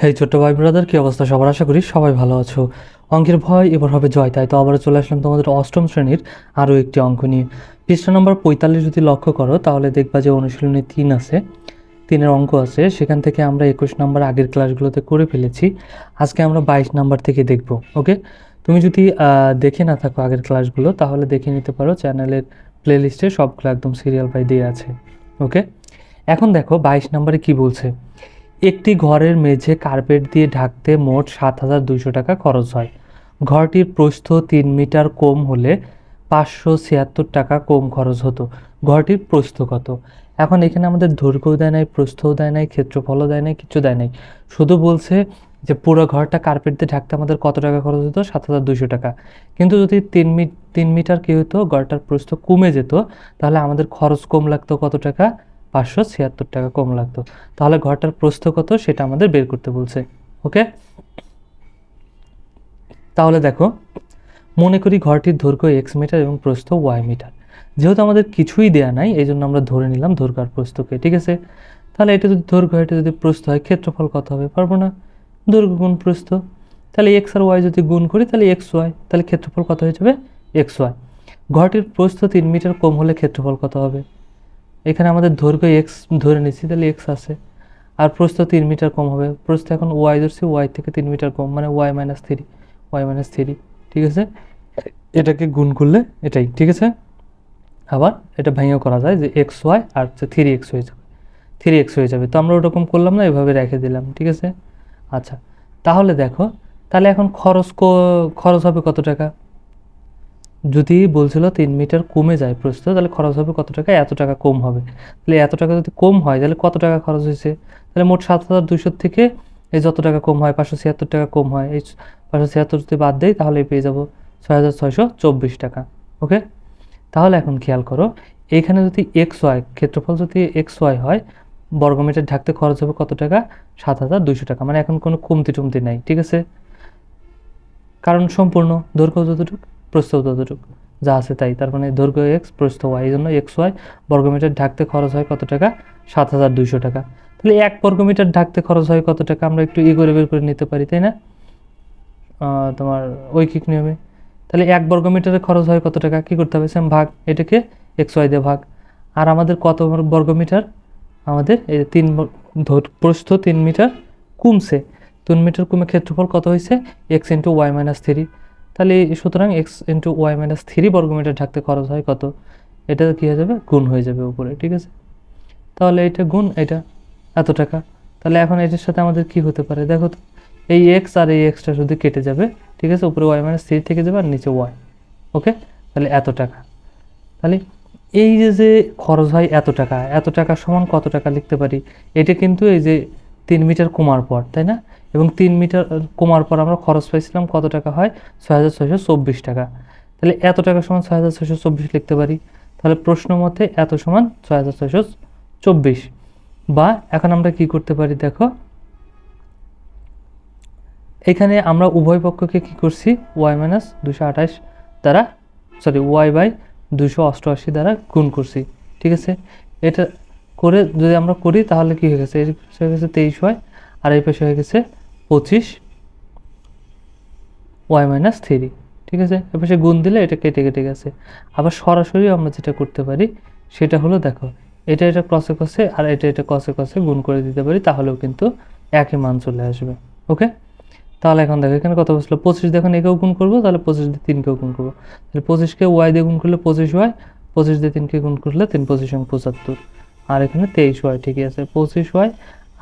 হেই, ছোট্ট ভাই ব্রাদার কি অবস্থা? সবার আশা করি সবাই ভালো আছো। অঙ্কের ভয় এবার হবে জয়, তাই তো আবারও চলে আসলাম তোমাদের অষ্টম শ্রেণির আরও একটি অঙ্ক নিয়ে। পৃষ্ঠা নম্বর পঁয়তাল্লিশ যদি লক্ষ্য করো, তাহলে দেখবা যে অনুশীলনী তিন আছে, তিনের অঙ্ক আছে, সেখান থেকে আমরা একুশ নম্বর আগের ক্লাসগুলোতে করে ফেলেছি। আজকে আমরা বাইশ নাম্বার থেকে দেখব ওকে তুমি যদি দেখে না থাকো আগের ক্লাসগুলো তাহলে দেখে নিতে পারো চ্যানেলের প্লেলিস্টে সবগুলো একদম সিরিয়াল বাই দিয়ে আছে ওকে এখন দেখো বাইশ নম্বরে কি বলছে। একটি ঘরের মেঝে কার্পেট দিয়ে ঢাকতে মোট সাত হাজার দুইশো টাকা খরচ হয়। ঘরটির প্রস্থ তিন মিটার কম হলে পাঁচশো ছিয়াত্তর টাকা কম খরচ হতো। ঘরটির প্রস্থ কত? এখন এখানে আমাদের দৈর্ঘ্যও দেয় নাই, প্রস্থও দেয় নাই, ক্ষেত্রফলও দেয় নাই কিছু দেয় নাই। শুধু বলছে যে পুরো ঘরটা কার্পেট দিয়ে ঢাকতে আমাদের কত টাকা খরচ হতো? সাত হাজার দুইশো টাকা। কিন্তু যদি তিন মি, তিন মিটার কী হতো, ঘরটার প্রস্থ কমে যেত, তাহলে আমাদের খরচ কম লাগতো কত টাকা? পাঁচশো ছিয়াত্তর টাকা কম লাগতো। তাহলে ঘরটার প্রস্থ কত সেটা আমাদের বের করতে বলছে, ওকে? তাহলে দেখো, মনে করি ঘরটির দৈর্ঘ্য এক্স মিটার এবং প্রস্থ ওয়াই মিটার যেহেতু আমাদের কিছুই দেয়া নাই, এই জন্য আমরা ধরে নিলাম দৈর্ঘ্য আর প্রস্থকে, ঠিক আছে? তাহলে এটা যদি দৈর্ঘ্য, এটা যদি প্রস্থ হয়, ক্ষেত্রফল কত হবে? পারব না। দৈর্ঘ্য গুণ প্রস্থ। তাহলে এক্স আর ওয়াই যদি গুণ করি, তাহলে এক্স ওয়াই তাহলে ক্ষেত্রফল কত হয়ে যাবে? এক্স ওয়াই ঘরটির প্রস্থ তিন মিটার কম হলে ক্ষেত্রফল কত হবে? এখানে আমাদের দৈর্ঘ্য এক্স ধরে নিচ্ছি, তাহলে এক্স আছে। আর প্রস্থ তিন মিটার কম হবে। প্রস্থ এখন ওয়াই ধরছি ওয়াই থেকে তিন মিটার কম মানে Y minus three Y minus three ঠিক আছে? এটাকে গুণ করলে এটাই, ঠিক আছে? আবার এটা ভেঙেও করা যায় যে এক্স ওয়াই আর হচ্ছে থ্রি এক্স হয়ে যাবে। থ্রি এক্স হয়ে যাবে। তো আমরা ওরকম করলাম না, এভাবে রেখে দিলাম, ঠিক আছে? আচ্ছা তাহলে দেখো, তাহলে এখন খরচ খরচ হবে কত টাকা? যদি বলছিল তিন মিটার কমে যায় প্রস্থ, তাহলে খরচ হবে কত টাকা? এত টাকা কম হবে। তাহলে এত টাকা যদি কম হয়, তাহলে কত টাকা খরচ হয়েছে? তাহলে মোট সাত হাজার দুইশোর থেকে এই যত টাকা কম হয়, পাঁচশো ছিয়াত্তর টাকা কম হয়, এই পাঁচশো ছিয়াত্তর যদি বাদ দেয় তাহলে পেয়ে যাব ছয় হাজার ছয়শো চব্বিশ টাকা। ওকে? তাহলে এখন খেয়াল করো, এখানে যদি এক্স ওয়াই, ক্ষেত্রফল যদি এক্স ওয়াই হয়, বর্গমিটার ঢাকতে খরচ হবে কত টাকা? সাত হাজার দুইশো টাকা। মানে এখন কোনো কমতি টমতি নাই, ঠিক আছে? কারণ সম্পূর্ণ দৈর্ঘ্য যতটুকু প্রস্থ ততটুকু যা আছে তাই। তার মানে দৈর্ঘ্য এক্স প্রস্থ ওয়াই এই জন্য এক্স ওয়াই বর্গমিটার ঢাকতে খরচ হয় কত টাকা? সাত হাজার দুইশো টাকা। তাহলে এক বর্গমিটার ঢাকতে খরচ হয় কত টাকা? আমরা একটু ই বের করে নিতে পারি, তাই না? তোমার ঐকিক নিয়মে। তাহলে এক বর্গমিটারে খরচ হয় কত টাকা? কী করতে হবে? সেম ভাগ। এটাকে এক্স ওয়াই দিয়ে ভাগ। আর আমাদের কত বর্গমিটার? আমাদের এই তিন প্রস্থ তিন মিটার কমছে। তিন মিটার কমে ক্ষেত্রফল কত হয়েছে? X into Y minus three তাহলে সুতরাং X into Y minus three বর্গমিটার ঢাকতে খরচ হয় কত? এটা কী হয়ে যাবে? গুণ হয়ে যাবে উপরে, ঠিক আছে? তাহলে এটা গুণ এটা, এত টাকা। তাহলে এখন এটার সাথে আমাদের কি হতে পারে? দেখো তো, এই এক্স আর এই এক্সটা শুধু কেটে যাবে, ঠিক আছে? উপরে ওয়াই মাইনাস থ্রি থেকে যাবে আর নিচে ওয়াই ওকে তাহলে এত টাকা। তাহলে এই যে যে খরচ হয় এত টাকা এত টাকা সমান কত টাকা লিখতে পারি? এটা কিন্তু এই যে তিন মিটার কমার পর, তাই না? এবং তিন মিটার কমার পর আমরা খরচ পাইছিলাম কত টাকা হয়? ছয় হাজার ছয়শো চব্বিশ টাকা। তাহলে এত টাকা সমান ছয় হাজার ছয়শো চব্বিশ লিখতে পারি? তাহলে প্রশ্ন মতে এত সমান ছয় হাজার ছয়শো চব্বিশ। বা এখন আমরা কি করতে পারি দেখো? এখানে আমরা উভয় পক্ষকে কি করছি? ওয়াই মাইনাস দুশো আঠাশ দ্বারা, সরি, ওয়াই বাই দুশো অষ্টআশি দ্বারা গুণ করছি। ঠিক আছে? এটা করে যদি আমরা করি, তাহলে কি হয়ে গেছে? এই পাশে হয়ে গেছে তেইশ ওয়াই আর এই পাশে হয়ে গেছে পঁচিশ ওয়াই মাইনাস থ্রি ঠিক আছে? এ পাশে গুণ দিলে এটা কেটে কেটে গেছে। আবার সরাসরি আমরা যেটা করতে পারি, সেটা হলো দেখো, এটা এটা ক্রসে কষে আর এটা এটা কষে কষে গুণ করে দিতে পারি, তাহলেও কিন্তু একই মান চলে আসবে ওকে তাহলে এখন দেখো, এখানে কত বসল? পঁচিশ দেখুন একেও গুণ করব, তাহলে পঁচিশ দিয়ে তিনকেও গুণ করব। তাহলে পঁচিশকে ওয়াই দিয়ে গুণ করলে পঁচিশ ওয়াই পঁচিশ দিয়ে তিনকে গুণ করলে তিন, পঁচিশ পঁচাত্তর। আর এখানে তেইশ ওয়াই ঠিকই আছে, পঁচিশ ওয়াই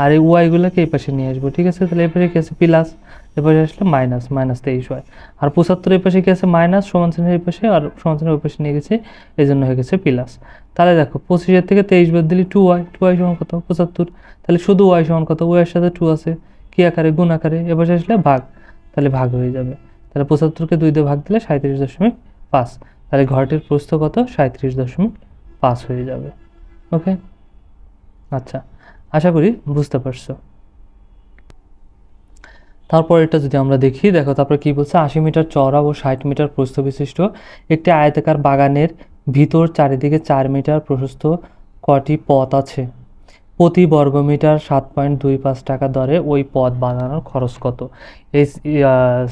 আর এই ওয়াইগুলোকে এই পাশে নিয়ে আসব, ঠিক আছে? তাহলে এপাশে পাশে কি আছে? প্লাস এ পাশে আসলে মাইনাস মাইনাস তেইশ ওয়াই আর পঁচাত্তর এই পাশে কি আছে? মাইনাস সমান চিহ্নের পাশে, আর সমান চিহ্নের পাশে নিয়ে গেছে এই জন্য হয়ে গেছে প্লাস তাহলে দেখো পঁচিশের থেকে তেইশ বাদ দিলে টু ওয়াই টু ওয়াই সমান কত? পঁচাত্তর। তাহলে শুধু ওয়াই সমান কত? ওয়াইয়ের সাথে টু আছে। কি আকারে? গুণ আকারে। এ পাশে আসলে ভাগ। তাহলে ভাগ হয়ে যাবে। তাহলে পঁচাত্তরকে দুই দিয়ে ভাগ দিলে সাঁত্রিশ দশমিক পাঁচ। তাহলে ঘরটির প্রস্থ কত? সাঁত্রিশ দশমিক পাঁচ হয়ে যাবে। ওকে আচ্ছা আশা করি বুঝতে পারছ। তারপর এটা যদি আমরা দেখি, দেখো তারপরে কি বলছে? আশি মিটার চওড়া ও ষাট মিটার প্রস্থ বিশিষ্ট একটি আয়তাকার বাগানের ভিতর চারিদিকে চার মিটার প্রশস্ত কটি পথ আছে। প্রতি বর্গ মিটার সাত পয়েন্ট দুই পাঁচ টাকা দরে ওই পথ বানানোর খরচ কত? এই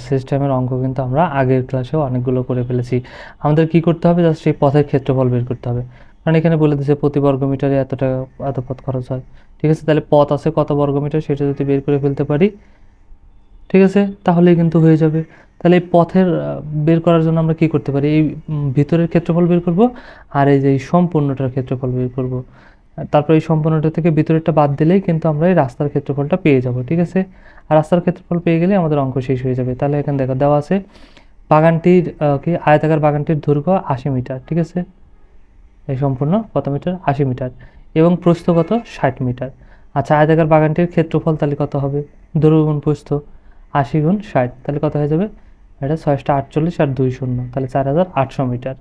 সিস্টেমের অঙ্ক কিন্তু আমরা আগের ক্লাসেও অনেকগুলো করে ফেলেছি। আমাদের কি করতে হবে? জাস্ট এই পথের ক্ষেত্রফল বের করতে হবে। কারণ এখানে বলে দিচ্ছে প্রতি বর্গমিটারে এত টাকা এত পথ খরচ হয়। ঠিক আছে? তাহলে পথ আছে কত বর্গ মিটার সেটা যদি বের করে ফেলতে পারি। ঠিক আছে? তাহলেই কিন্তু হয়ে যাবে। তাহলে এই পথের বের করার জন্য আমরা কি করতে পারি? এই ভিতরের ক্ষেত্রফল বের করব আর এই যে এই সম্পূর্ণটার ক্ষেত্রফল বের করব। তারপর এই সম্পূর্ণটা থেকে ভিতরেরটা বাদ দিলেই কিন্তু আমরা এই রাস্তার ক্ষেত্রফলটা পেয়ে যাব। ঠিক আছে? আর রাস্তার ক্ষেত্রফল পেয়ে গেলে আমাদের অঙ্ক শেষ হয়ে যাবে। তাহলে এখানে দেখো দেওয়া আছে বাগানটির কি? আয়তাকার বাগানটির দৈর্ঘ্য আশি মিটার। ঠিক আছে? সম্পূর্ণ কত মিটার? আশি মিটার এবং প্রস্থ কত? ষাট মিটার। আচ্ছা আয়তাকার বাগানটির ক্ষেত্রফল তাহলে কত হবে? দৈর্ঘ্য প্রস্থ আশি গুণ ষাট, তাহলে কত হয়ে যাবে? এটা ছয়শটা আটচল্লিশ আর দুই শূন্য, তাহলে চার হাজার আটশো মিটার।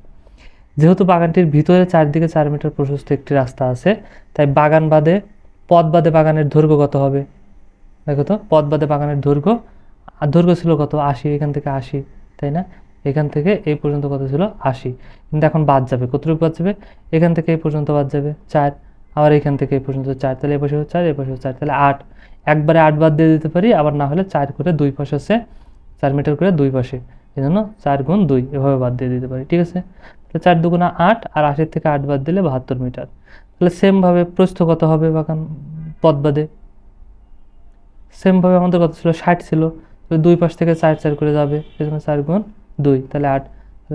যেহেতু বাগানটির ভিতরে চারদিকে চার মিটার প্রশস্ত একটি রাস্তা আছে, তাই বাগান বাদে, পথ বাদে বাগানের দৈর্ঘ্য কত হবে? দেখো তো, পথ বাদে বাগানের দৈর্ঘ্য, আর দৈর্ঘ্য ছিল কত? আশি, এখান থেকে আশি, তাই না? এখান থেকে এই পর্যন্ত কত ছিল আশি। কিন্তু এখন বাদ যাবে। কতটুকু বাদ যাবে? এখান থেকে এই পর্যন্ত বাদ যাবে চার। আবার এখান থেকে এই পর্যন্ত চার। তাহলে এ পাশে চার, এ পাশে চার। তাহলে আট। একবারে আট বাদ দিয়ে দিতে পারি, আবার না হলে চার করে দুই পাশে আছে চার মিটার করে দুই পাশে। এই জন্য চার গুণ দুই। এভাবে বাদ দিয়ে দিতে পারি, ঠিক আছে? তাহলে চার দুগুণা আট আর আশির থেকে আট বাদ দিলে বাহাত্তর মিটার। তাহলে সেমভাবে প্রস্থ কত হবে বাগান পদ বাদে? সেমভাবে আমাদের কত ছিল ষাট ছিল। দুই পাশ থেকে চার চার করে যাবে। এই জন্য চার গুণ দুই, তাহলে আট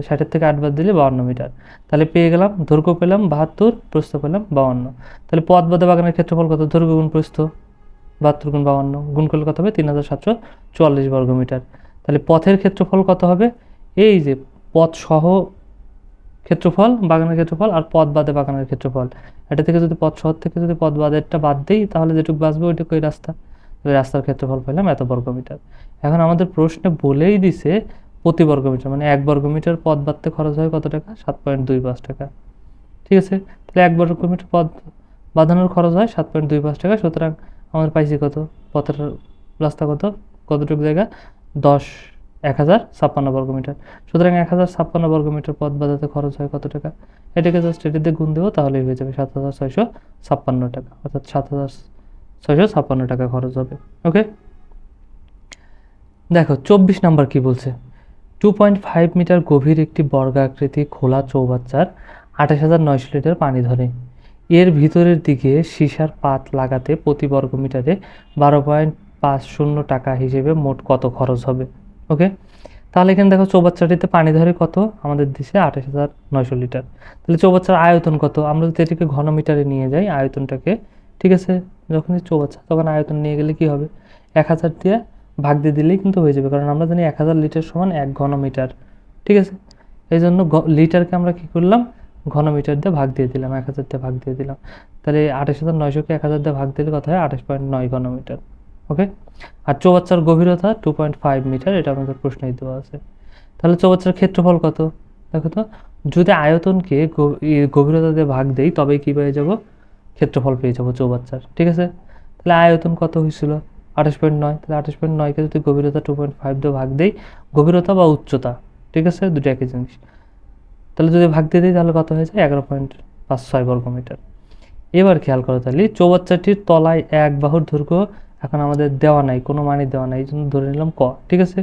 ষাটের থেকে আট বাদ দিলে বাউন্ন মিটার। তাহলে পেয়ে গেলাম, দৈর্ঘ্য পেলাম বাহাত্তর, প্রস্থ পেলাম বাউন্ন। তাহলে পথ বাদে বাগানের ক্ষেত্রফল কত? দৈর্ঘ্য গুণ প্রস্থ, বাহাত্তর গুণ বাউন্ন। গুণ করলে কত হবে? তিন হাজার সাতশো চুয়াল্লিশ বর্গ মিটার। তাহলে পথের ক্ষেত্রফল কত হবে? এই যে পথ সহ ক্ষেত্রফল, বাগানের ক্ষেত্রফল আর পথ বাদে বাগানের ক্ষেত্রফল। এটা থেকে যদি পথ শহর থেকে যদি পথ বাদেরটা বাদ দিই, তাহলে যেটুকু বাঁচবে ওইটুকু এই রাস্তা। ওই রাস্তার ক্ষেত্রফল পেলাম এত বর্গমিটার এখন আমাদের প্রশ্নে বলেই দিছে প্রতি বর্গমিটার মানে এক বর্গমিটার পথ বাঁধতে খরচ হয় কত টাকা? সাত পয়েন্ট দুই পাঁচ টাকা। ঠিক আছে? তাহলে এক বর্গমিটার পথ বাঁধানোর খরচ হয় সাত পয়েন্ট দুই পাঁচ টাকা। সুতরাং আমাদের পাইছি কত? পথের রাস্তা কত? কতটুকু জায়গা? দশ, এক হাজার ছাপ্পান্ন বর্গমিটার। সুতরাং এক হাজার ছাপ্পান্ন বর্গমিটার পথ বাঁধাতে খরচ হয় কত টাকা? এটাকে জাস্ট এটিতে গুণ দেবো, তাহলেই হয়ে যাবে সাত হাজার ছয়শো ছাপ্পান্ন টাকা। অর্থাৎ সাত হাজার ছয়শো ছাপ্পান্ন টাকা খরচ হবে। ওকে দেখো, চব্বিশ নাম্বার কি বলছে? টু পয়েন্ট ফাইভ মিটার গভীর একটি বর্গাকৃতি খোলা চৌবাচ্চার আঠাশ হাজার নয়শো লিটার পানি ধরে। এর ভিতরের দিকে সীসার পাত লাগাতে প্রতি বর্গ মিটারে বারো পয়েন্ট পাঁচ শূন্য টাকা হিসেবে মোট কত খরচ হবে? ওকে? তাহলে এখানে দেখো চৌবাচ্চাটিতে পানি ধরে কত? আমাদের দেশে আঠাশ হাজার নয়শো লিটার। তাহলে চৌবাচ্চার আয়তন কত? আমরা যদি এটাকে ঘন মিটারে নিয়ে যাই, আয়তনটাকে, ঠিক আছে? যখনই চৌবাচ্চা, তখন আয়তন নিয়ে গেলে কি হবে? এক হাজার দিয়ে ভাগ দিয়ে দিলেই কিন্তু হয়ে যাবে। কারণ আমরা জানি এক হাজার লিটার সমান এক ঘন মিটার ঠিক আছে? এই জন্য লিটারকে আমরা কী করলাম? ঘন মিটার দিয়ে ভাগ দিয়ে দিলাম, এক হাজার দিয়ে ভাগ দিয়ে দিলাম। তাহলে আঠাশ হাজার নয়শোকে এক হাজার দিয়ে ভাগ দিলে কথা হয়? আঠাশ পয়েন্ট নয় ঘন মিটার ওকে? আর চৌবাচ্চার গভীরতা টু পয়েন্ট ফাইভ মিটার, এটা আমাদের প্রশ্নেই দেওয়া আছে। তাহলে চৌবাচ্চার ক্ষেত্রফল কত? দেখো তো, যদি আয়তনকে গভীরতা দিয়ে ভাগ দেই, তবেই কী পেয়ে যাব? ক্ষেত্রফল পেয়ে যাব চৌবাচ্চার। ঠিক আছে? তাহলে আয়তন কত হয়েছিল? আঠাশ পয়েন্ট নয়, তাহলে আঠাশ পয়েন্ট নয়কে যদি গভীরতা টু পয়েন্ট ফাইভ দিয়ে ভাগ দেই, গভীরতা বা উচ্চতা, ঠিক আছে? দুটো একই জিনিস। তাহলে যদি ভাগ দিয়ে দিই, তাহলে কত হয়ে যায়? এগারো পয়েন্ট পাঁচ ছয় বর্গ মিটার এবার খেয়াল করো তাহলে চৌবাচ্চাটির তলায় এক বাহুর দৈর্ঘ্য এখন আমাদের দেওয়া নাই, কোনো মানে দেওয়া নাই, এই জন্য ধরে নিলাম ক, ঠিক আছে?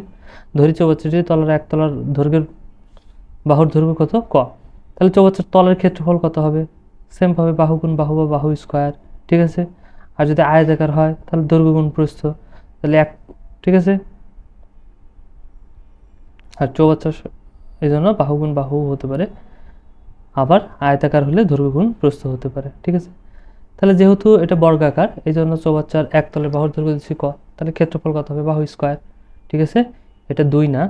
ধরি চৌবাচ্চাটির তলার এক তলার দৈর্ঘ্যের বাহুর দৈর্ঘ্য কত? ক। তাহলে চৌবাচ্চার তলের ক্ষেত্রফল কত হবে? সেমভাবে বাহু গুণ বাহু বা বাহু স্কোয়ার ঠিক আছে? আর যদি আয়তাকার হয়, তাহলে দৈর্ঘ্য গুণ প্রস্থ। তাহলে এক ঠিক আছে? আর চৌবাচ্চা এই জন্য বাহুগুণ বাহু হতে পারে। আবার আয়তাকার হলে দৈর্ঘ্যগুণ প্রস্থ হতে পারে। ঠিক আছে? তাহলে যেহেতু এটা বর্গাকার, এই জন্য চৌবাচ্চার এক তলের বাহুর দৈর্ঘ্য দিচ্ছি ক, তাহলে ক্ষেত্রফল কত হবে? বাহু স্কোয়ার ঠিক আছে? এটা দুই না।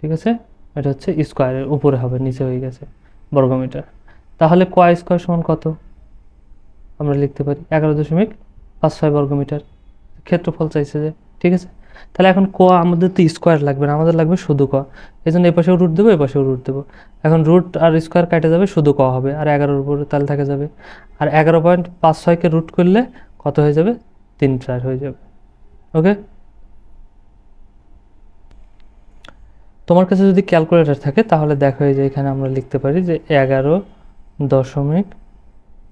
ঠিক আছে? এটা হচ্ছে স্কোয়ারের উপরে হবে, নিচে হয়ে গেছে বর্গমিটার। তাহলে ক স্কোয়ার সমান কত? আমরা লিখতে পারি এগারো দশমিক পাঁচ ছয় বর্গমিটার ক্ষেত্রফল চাইছে যে, ঠিক আছে? তাহলে এখন ক আমাদের তো স্কোয়ার লাগবে না, আমাদের লাগবে শুধু ক। এই জন্য এ পাশেও রুট দেবো, এ পাশেও রুট দেবো। এখন রুট আর স্কোয়ার কাটে যাবে, শুধু ক হবে, আর এগারোর উপরে তাহলে থাকে যাবে। আর এগারো পয়েন্ট পাঁচ ছয়কে রুট করলে কত হয়ে যাবে? তিন চার হয়ে যাবে। ওকে? তোমার কাছে যদি ক্যালকুলেটর থাকে, তাহলে দেখো এই যে এখানে আমরা লিখতে পারি যে এগারো দশমিক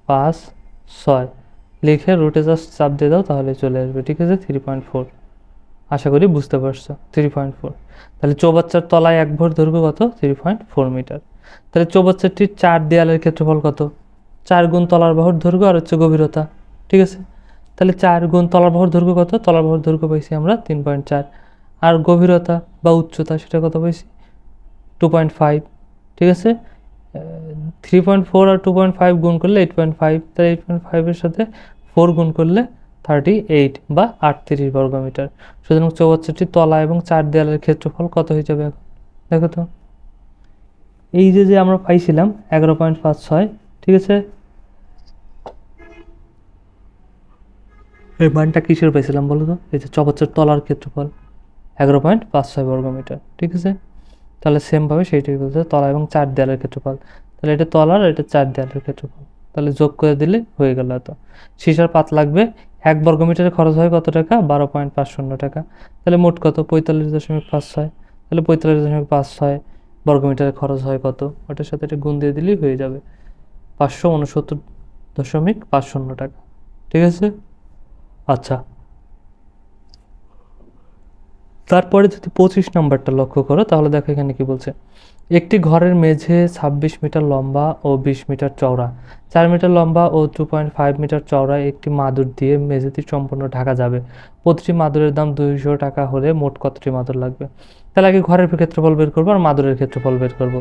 পাঁচ ছয়। লিখে রুটে জাস্ট চাপ দিয়ে দাও, তাহলে চলে আসবে। ঠিক আছে? থ্রি পয়েন্ট ফোর আশা করি বুঝতে পারছ। থ্রি পয়েন্ট ফোর তাহলে চৌবাচ্চার তলায় এক ভর দৈর্ঘ্য কত? থ্রি পয়েন্ট ফোর মিটার তাহলে চৌবাচ্চাটির চার দেয়ালের ক্ষেত্রফল কত? চার গুণ তলার বাহুর দৈর্ঘ্য আর হচ্ছে গভীরতা। ঠিক আছে? তাহলে চার গুণ তলার বাহুর দৈর্ঘ্য কত? তলার বাহুর দৈর্ঘ্য পাইছি আমরা তিন পয়েন্ট চার আর গভীরতা বা উচ্চতা সেটা কত পাইছি? টু পয়েন্ট ফাইভ ঠিক আছে? থ্রি পয়েন্ট ফোর আর টু পয়েন্ট ফাইভ গুণ করলে এইট পয়েন্ট ফাইভ তাহলে এইট পয়েন্ট ফাইভের সাথে ফোর গুণ করলে থার্টি এইট বা আটত্রিশ বর্গমিটার। সুতরাং চৌবাচ্চাটির তলা এবং চার দেয়ালের ক্ষেত্রফল কত হয়ে যাবে এখন? দেখো তো। এই যে যে আমরা পাইছিলাম এগারো পয়েন্ট পাঁচ ছয়, ঠিক আছে? এই মানটা কিসের পাইছিলাম বলো তো? এই যে চৌবাচ্চার তলার ক্ষেত্রফল, এগারো পয়েন্ট পাঁচ ছয় বর্গমিটার, ঠিক আছে? তাহলে সেমভাবে সেইটাই বলছে তলা এবং চার দেয়ালের ক্ষেত্রফল। তাহলে এটা তলার এটা চার দেয়ালের ক্ষেত্রফল। তাহলে যোগ করে দিলে হয়ে গেল এত। সিসার পাত লাগবে এক বর্গমিটারে খরচ হয় কত টাকা? বারো পয়েন্ট পাঁচ শূন্য টাকা। তাহলে মোট কত? পঁয়তাল্লিশ দশমিক পাঁচ ছয়। তাহলে পঁয়তাল্লিশ দশমিক পাঁচ ছয় বর্গমিটারে খরচ হয় কত? ওটার সাথে এটা গুণ দিয়ে দিলেই হয়ে যাবে পাঁচশো উনসত্তর দশমিক পাঁচ শূন্য টাকা। ঠিক আছে? আচ্ছা। তারপরে যদি পঁচিশ নম্বরটা লক্ষ্য করো, তাহলে দেখো এখানে কি বলছে। একটি ঘরের মেঝে ছাব্বিশ মিটার লম্বা ও বিশ মিটার চওড়া। চার মিটার লম্বা ও টু পয়েন্ট ফাইভ মিটার চওড়া একটি মাদুর দিয়ে মেঝেটি সম্পূর্ণ ঢাকা যাবে। প্রতিটি মাদুরের দাম দুইশো টাকা হলে মোট কতটি মাদুর লাগবে? তাহলে আগে ঘরের ক্ষেত্রফল বের করব আর মাদুরের ক্ষেত্রফল বের করব।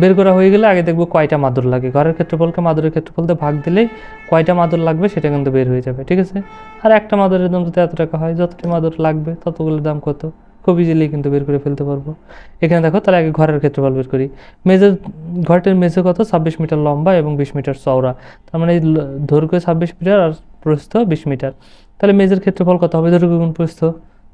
বের করা হয়ে গেলে আগে দেখব কয়টা মাদুর লাগে। ঘরের ক্ষেত্রফলকে মাদুরের ক্ষেত্রফল দিয়ে ভাগ দিলেই কয়টা মাদুর লাগবে সেটা কিন্তু বের হয়ে যাবে, ঠিক আছে? আর একটা মাদুরের দাম যদি এত টাকা হয়, যতটি মাদুর লাগবে ততগুলোর দাম কত? খুব ইজিলি কিন্তু বের করে ফেলতে পারব। এখানে দেখো, তাহলে আগে ঘরের ক্ষেত্রফল বের করি। মেজের ঘরটির মেঝে কত? ছাব্বিশ মিটার লম্বা এবং বিশ মিটার চওড়া। তার মানে দৈর্ঘ্য ছাব্বিশ মিটার আর প্রস্থ বিশ মিটার। তাহলে মেজের ক্ষেত্রফল কত হবে? দৈর্ঘ্য গুণ প্রস্থ।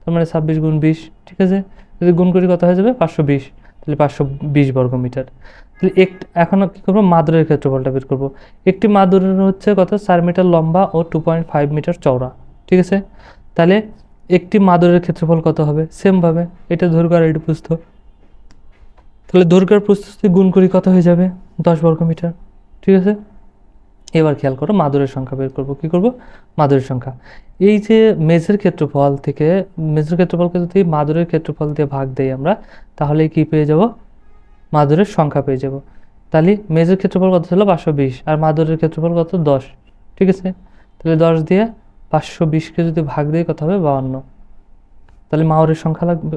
তার মানে ছাব্বিশ গুণ বিশ, ঠিক আছে? যদি গুণ করি কত হয়ে যাবে? পাঁচশো বিশ। তাহলে পাঁচশো বিশ বর্গ মিটার। তাহলে এক, এখন কী করব? মাদুরের ক্ষেত্রফলটা বের করব। একটি মাদুরের হচ্ছে কত? চার মিটার লম্বা ও টু পয়েন্ট ফাইভ মিটার চওড়া। ঠিক আছে? তাহলে একটি মাদুরের ক্ষেত্রফল কত হবে? সেমভাবে এটা দৈর্ঘ্য আর এটা প্রস্থ তাহলে দৈর্ঘ্য আর প্রস্থ গুণ করি কত হয়ে যাবে? দশ বর্গ মিটার। ঠিক আছে? এবার খেয়াল করো, মাদুরের সংখ্যা বের করব। কী করব? মাদুরের সংখ্যা। এই যে মেজের ক্ষেত্রফল থেকে মেজের ক্ষেত্রফলকে যদি মাদুরের ক্ষেত্রফল দিয়ে ভাগ দেই আমরা তাহলে কি পেয়ে যাব? মাদুরের সংখ্যা পেয়ে যাব। তাহলে মেজের ক্ষেত্রফল কত ছিল? পাঁচশো বিশ। আর মাদুরের ক্ষেত্রফল কত? দশ। ঠিক আছে? তাহলে দশ দিয়ে পাঁচশো বিশকে যদি ভাগ দিয়ে কত হবে? বাউন্ন। তাহলে মাওরের সংখ্যা লাগবে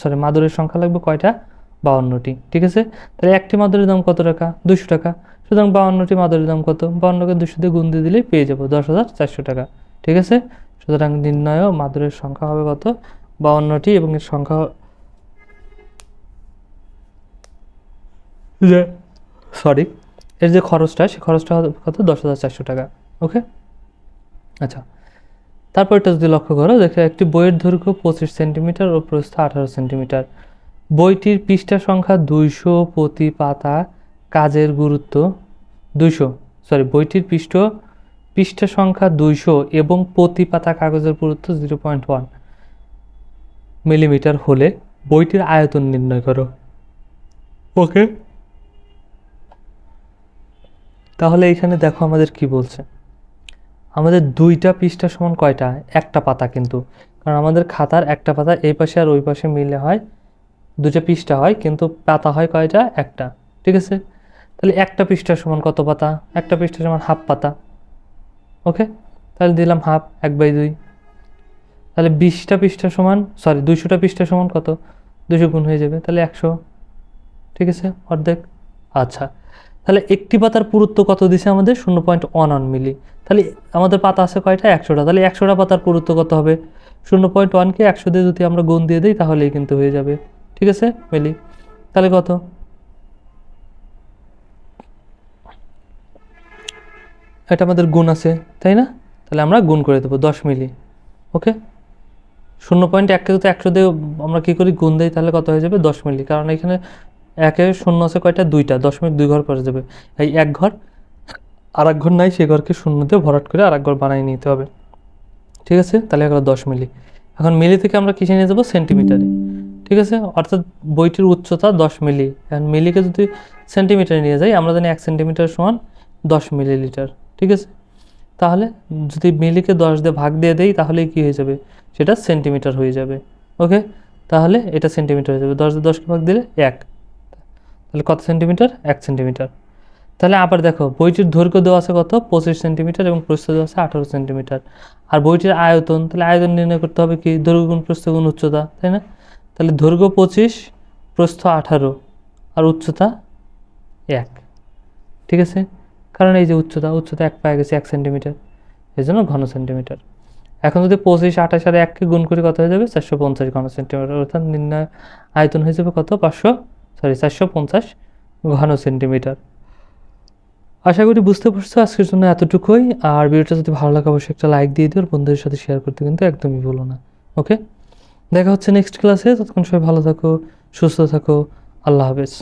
সরি মাদুরের সংখ্যা লাগবে কয়টা? বাউন্নটি। ঠিক আছে? তাহলে একটি মাদুরের দাম কত টাকা? দুশো টাকা। সুতরাং বাউন্নটি মাদুরের দাম কত? বাউন্নকে দুশো দিয়ে গুণ দিয়ে দিলেই পেয়ে যাব দশ হাজার চারশো টাকা। ঠিক আছে? সুতরাং নির্ণয় মাদুরের সংখ্যা হবে কত? বাউন্নটি এবং এর সংখ্যা যে সরি এর যে খরচটা সেই খরচটা কত? দশ হাজার চারশো টাকা। ওকে আচ্ছা। তারপর এটা যদি লক্ষ্য করো, দেখো একটি বইয়ের দৈর্ঘ্য পঁচিশ সেন্টিমিটার ও প্রস্থ আঠারো সেন্টিমিটার। বইটির পৃষ্ঠা সংখ্যা দুইশো প্রতি পাতা কাজের গুরুত্ব দুইশো। সরি বইটির পৃষ্ঠ, পৃষ্ঠা সংখ্যা দুইশো এবং প্রতি পাতা কাগজের গুরুত্ব জিরো পয়েন্ট ওয়ান মিলিমিটার হলে বইটির আয়তন নির্ণয় করো। ওকে তাহলে এখানে দেখো আমাদের কি বলছে। আমাদের দুইটা পৃষ্ঠা সমান কয়টা? একটা পাতা কিন্তু। কারণ আমাদের খাতার একটা পাতা, এই পাশে আর ওই পাশে মিলে হয় দুটা পৃষ্ঠা হয়, কিন্তু পাতা হয় কয়টা? একটা। ঠিক আছে? তাহলে একটা পৃষ্ঠা সমান কত পাতা? একটা পৃষ্ঠা সমান হাফ পাতা। ওকে? তাহলে দিলাম হাফ, এক বাই দুই। তাহলে বিশটা পৃষ্ঠা সমান, সরি, দুইশোটা পৃষ্ঠা সমান কত? দুশো গুণ হয়ে যাবে, তাহলে একশো। ঠিক আছে? অর্ধেক। আচ্ছা। তাহলে একটি পাতার পুরুত্ব কত দিছে আমাদের? শূন্য পয়েন্ট ওয়ান মিলি। তাহলে আমাদের পাতা আছে কয়টা? একশোটা। তাহলে একশোটা পাতার পুরুত্ব কত হবে? শূন্য পয়েন্ট ওয়ানকে একশো দিয়ে যদি আমরা গুণ দিয়ে দিই, তাহলেই কিন্তু হয়ে যাবে। ঠিক আছে, মিলি? তাহলে কত? এটা আমাদের গুণ আছে, তাই না? তাহলে আমরা গুণ করে দেবো দশ মিলি। ওকে? শূন্য পয়েন্ট এককে যদি একশো দিয়ে আমরা কী করি, গুণ দিই, তাহলে কত হয়ে যাবে? দশ মিলি। কারণ এখানে একে শূন্য আছে কয়টা? দুইটা। দশমিক দুই ঘর করে যাবে। এই এক ঘর আর এক ঘর নাই সেই ঘরকে শূন্য দিয়ে ভরাট করে আর এক ঘর বানিয়ে নিতে হবে। ঠিক আছে? তাহলে এগুলো দশ মিলি। এখন মিলি থেকে আমরা কিসে নিয়ে যাব? সেন্টিমিটারে। ঠিক আছে? অর্থাৎ বইটির উচ্চতা দশ মিলি। এখন মিলিকে যদি সেন্টিমিটারে নিয়ে যাই, আমরা জানি এক সেন্টিমিটার সমান দশ মিলিলিটার। ঠিক আছে? তাহলে যদি মিলিকে দশ দিয়ে ভাগ দিয়ে দেই, তাহলে কি হয়ে যাবে? সেটা সেন্টিমিটার হয়ে যাবে। ওকে? তাহলে এটা সেন্টিমিটার হয়ে যাবে। দশ দিয়ে দশকে ভাগ দিলে এক। তাহলে কত সেন্টিমিটার? এক সেন্টিমিটার। তাহলে আবার দেখো, বইটির দৈর্ঘ্য দেওয়া আছে কত? পঁচিশ সেন্টিমিটার এবং প্রস্থ দেওয়া আছে আঠারো সেন্টিমিটার। আর বইটির আয়তন, তাহলে আয়তন নির্ণয় করতে হবে কি? দৈর্ঘ্য গুণ প্রস্থ গুণ উচ্চতা, তাই না? তাহলে দৈর্ঘ্য পঁচিশ, প্রস্থ আঠারো, আর উচ্চতা এক। ঠিক আছে? কারণ এই যে উচ্চতা উচ্চতা এক পায়ে গেছে এক সেন্টিমিটার। এই জন্য ঘন সেন্টিমিটার। এখন যদি পঁচিশ, আঠাশ আর এককে গুণ করে কত হয়ে যাবে? চারশো পঞ্চাশ ঘন সেন্টিমিটার। অর্থাৎ নির্ণয় আয়তন হয়ে যাবে কত? পাঁচশো সরি চারশো পঞ্চাশ ঘন সেন্টিমিটার। আশা করি বুঝতে পারছ আজকের জন্য এতটুকুই। আর ভিডিওটা যদি ভালো লাগে, অবশ্যই একটা লাইক দিয়ে দিও আর বন্ধুদের সাথে শেয়ার করতে কিন্তু একদমই ভুলো না। ওকে দেখা হচ্ছে নেক্সট ক্লাসে ততক্ষণ সবাই ভালো থাকো, সুস্থ থাকো। আল্লাহ হাফেজ।